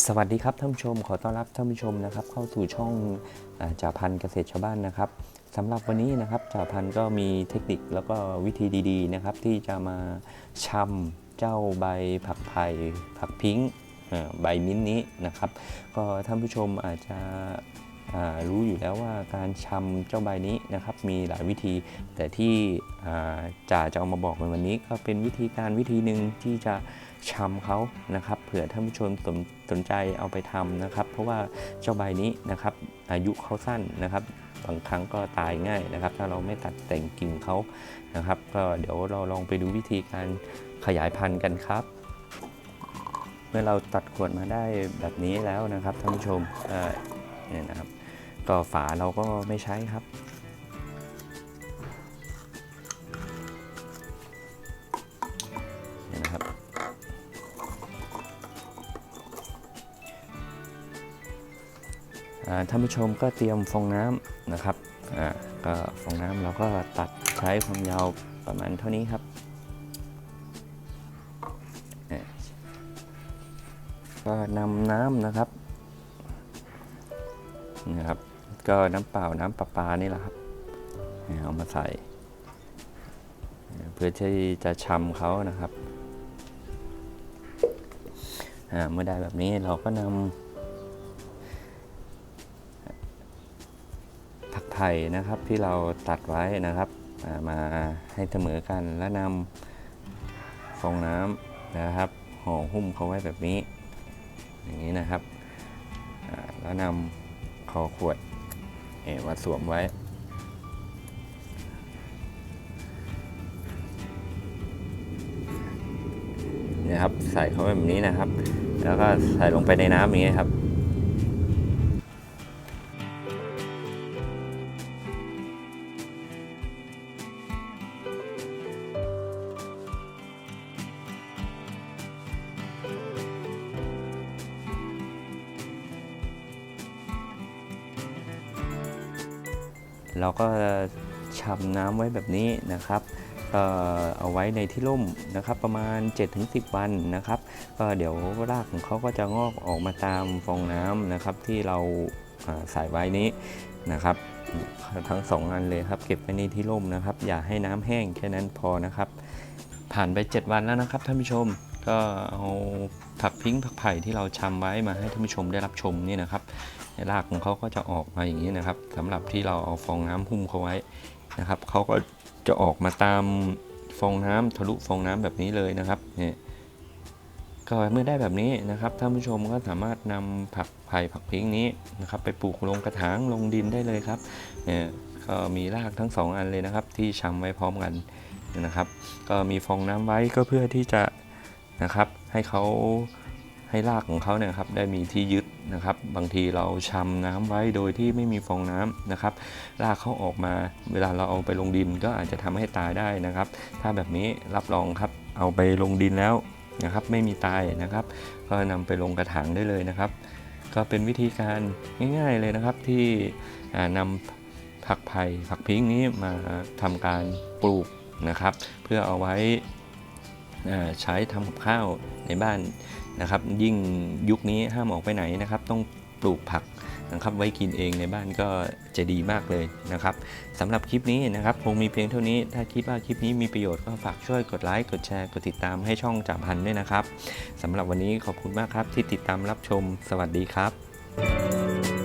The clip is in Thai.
สวัสดีครับท่านผู้ชมขอต้อนรับท่านผู้ชมนะครับ เข้าสู่ช่องอจ่าพันธ์เกษตรชาวบ้านนะครับสำหรับวันนี้นะครับจ่าพันธ์ก็มีเทคนิคแล้วก็วิธีดีๆนะครับ ที่จะมาชำเจ้าใบผักไผ่ผักพิงค์ใบมิ้นนี้นะครับ ก็ท่านผู้ชมอาจจะ รู้อยู่แล้วว่าการชำเจ้าใบนี้นะครับมีหลายวิธี แต่ที่จ่าจะเอามาบอกในวันนี้ ก็เป็นวิธีการวิธีหนึ่งที่จะชำเขานะครับเผื่อท่านผู้ชมสนสนใจเอาไปทำนะครับ เพราะว่าเจ้าใบนี้นะครับอายุเขาสั้นนะครับบางครั้งก็ตายง่ายนะครับ ถ้าเราไม่ตัดแต่งกิ่งเขานะครับ ก็เดี๋ยวเราลองไปดูวิธีการขยายพันธุ์กันครับ เมื่อเราตัดขวดมาได้แบบนี้แล้วนะครับท่านผู้ชมเนี่ยนะครับ ก็ฝาเราก็ไม่ใช้ครับ นี่นะครับ ท่านผู้ชมก็เตรียมฟองน้ำนะครับอ่าก็ฟองน้ำเราก็ตัดใช้ความยาวประมาณเท่านี้ครับอ่ก็นำน้ำนะครับนะครับ ก็น้ำเปล่าน้ำประปานี่แหละครับเอามาใส่ เพื่อที่จะชำเขานะครับเมื่อได้แบบนี้เราก็นำผักไผ่นะครับที่เราตัดไว้นะครับมาให้เสมอกันแล้วนำฟองน้ำนะครับห่อหุ้มเขาไว้แบบนี้ อย่างนี้นะครับแล้วนำคอขวด เอ่มาสวมไว้ นะครับ ใส่เข้าไปแบบนี้นะครับ แล้วก็ใส่ลงไปในน้ำอย่างนี้ยครับ เราก็ชำน้ำไว้แบบนี้นะครับเอ่อเอาไว้ในที่ร่มนะครับประมาณ 7-10 วันนะครับ ก็เดี๋ยวรากของเขาก็จะงอกออกมาตามฟองน้ำนะครับที่เราใส่ไว้นี้นะครับ ทั้งสองอันเลยครับ เก็บไว้ในที่ร่มนะครับ อย่าให้น้ำแห้งแค่นั้นพอนะครับ ผ่านไป 7 วันแล้วนะครับท่านผู้ชม ก็เอาผักพิ้งผักไผ่ที่เราชำไว้มาให้ท่านผู้ชมได้รับชมนี่นะครับรากของเขาก็จะออกมาอย่างนี้นะครับสำหรับที่เราเอาฟองน้ำหุ้มเขาไว้นะครับเขาก็จะออกมาตามฟองน้ำทะลุฟองน้ำแบบนี้เลยนะครับเนี่ยก็เมื่อได้แบบนี้นะครับท่านผู้ชมก็สามารถนำผักไผ่ผักพิ้งนี้นะครับ ไปปลูกลงกระถางลงดินได้เลยครับเนี่ยก็มีรากทั้งสองอันเลยนะครับ ที่ชำไว้พร้อมกันนะครับ ก็มีฟองน้ำไว้ก็เพื่อที่จะ นะครับ ให้เขาให้รากของเขาเนี่ยครับได้มีที่ยึดนะครับ บางทีเราชำน้ำไว้โดยที่ไม่มีฟองน้ำนะครับรากเขาออกมาเวลาเราเอาไปลงดินก็อาจจะทำให้ตายได้นะครับ ถ้าแบบนี้รับรองครับเอาไปลงดินแล้วนะครับไม่มีตายนะครับ ก็นำไปลงกระถางได้เลยนะครับ ก็เป็นวิธีการง่ายๆเลยนะครับที่อ่านำผักไผ่ผักพิ้งนี้มาทำการปลูกนะครับ เพื่อเอาไว้ ใช้ทำกับข้าวในบ้านนะครับ ยิ่งยุคนี้ห้ามออกไปไหนนะครับ ต้องปลูกผักนะครับไว้กินเองในบ้านก็จะดีมากเลยนะครับสำหรับคลิปนี้นะครับคงมีเพียงเท่านี้ ถ้าคิดว่าคลิปนี้มีประโยชน์ก็ฝากช่วยกดไลค์กดแชร์กดติดตามให้ช่องจ่าพันน์ด้วยนะครับสำหรับวันนี้ขอบคุณมากครับที่ติดตามรับชม สวัสดีครับ